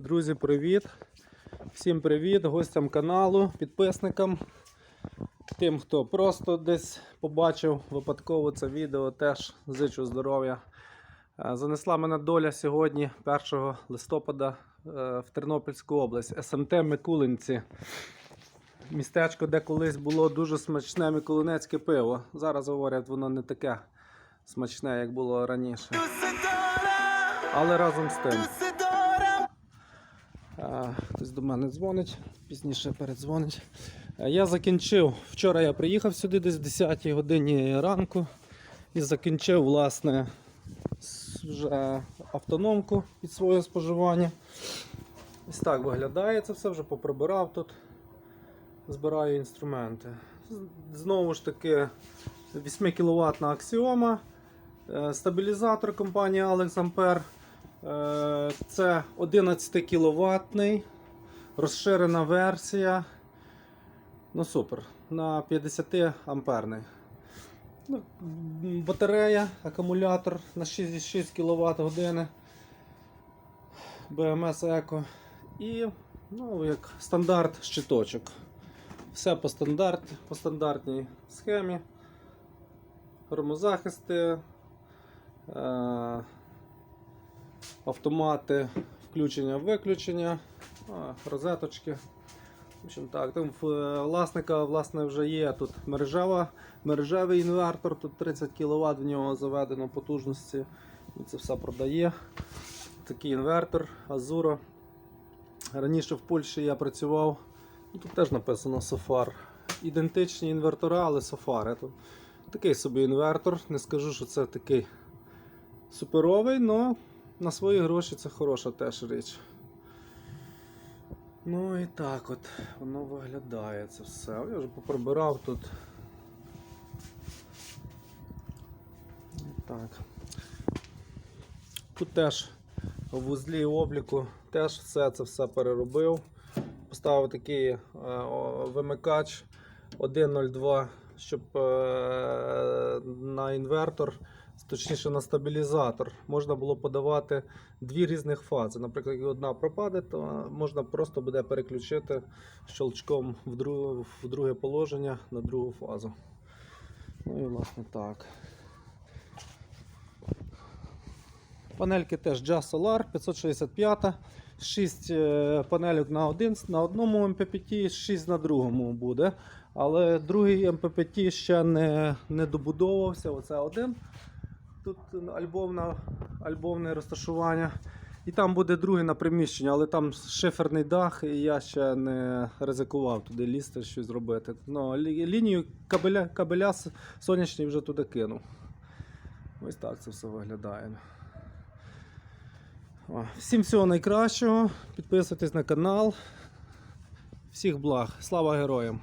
Друзі, привіт! Всім привіт, гостям каналу, підписникам. Тим, хто просто десь побачив випадково це відео, теж зичу здоров'я. Е, Занесла мене доля сьогодні, 1 листопада, е, в Тернопільську область, СМТ Микулинці. Містечко, де колись було дуже смачне миколинецьке пиво. Зараз говорять, воно не таке смачне, як було раніше. Але разом з тим. Хтось до мене дзвонить, пізніше передзвонить. Я закінчив. Вчора я приїхав сюди десь в 10 годині ранку і закінчив власне вже автономку під своє споживання. Ось так виглядає це все, вже поприбирав тут. Збираю інструменти. Знову ж таки 8 кВт аксіома. Е, Стабілізатор компанії Alex Ampere. Е, Це 11 кВт, розширена версія. Ну супер. На 50 амперний. Ну, батарея, акумулятор на 6,6 кВт години. BMS Eco. І ну, як стандарт щиточок. Все по, стандарт, по стандартній схемі. Громозахисти. Е- автомати включення-виключення, розеточки. В общем, так, там е, власника власне, вже є тут мережева, мережевий інвертор, тут 30 кВт в нього заведено потужності. Він це все продає. Такий інвертор Азуро. Раніше в Польщі я працював. ну, Тут теж написано Софар. Ідентичні інвертора, але Софари. Такий собі інвертор. Не скажу, що це такий суперовий, але на свої гроші це хороша теж річ. Ну і так от воно виглядає це все. Я вже поприбирав тут. Так. Тут теж в вузлі обліку теж все це все переробив. Поставив такий е, о, вимикач 1.02, щоб е, на інвертор точніше на стабілізатор, можна було подавати дві різних фази. Наприклад, якщо одна пропаде, то можна просто буде переключити щелчком в друге, в друге положення на другу фазу. Ну і власне так. Панельки теж Just Solar 565. 6 е, на, один, на одному MPPT, 6 на другому буде. Але другий MPPT ще не, не добудовувався. Оце один. Тут альбомна, альбомне розташування. І там буде другий на приміщення, але там шиферний дах, і я ще не ризикував туди лізти, щось зробити. Ну, лі- лінію кабеля, кабеля сонячний вже туди кинув. Ось так це все виглядає. Всім всього найкращого. Підписуйтесь на канал. Всіх благ. Слава героям!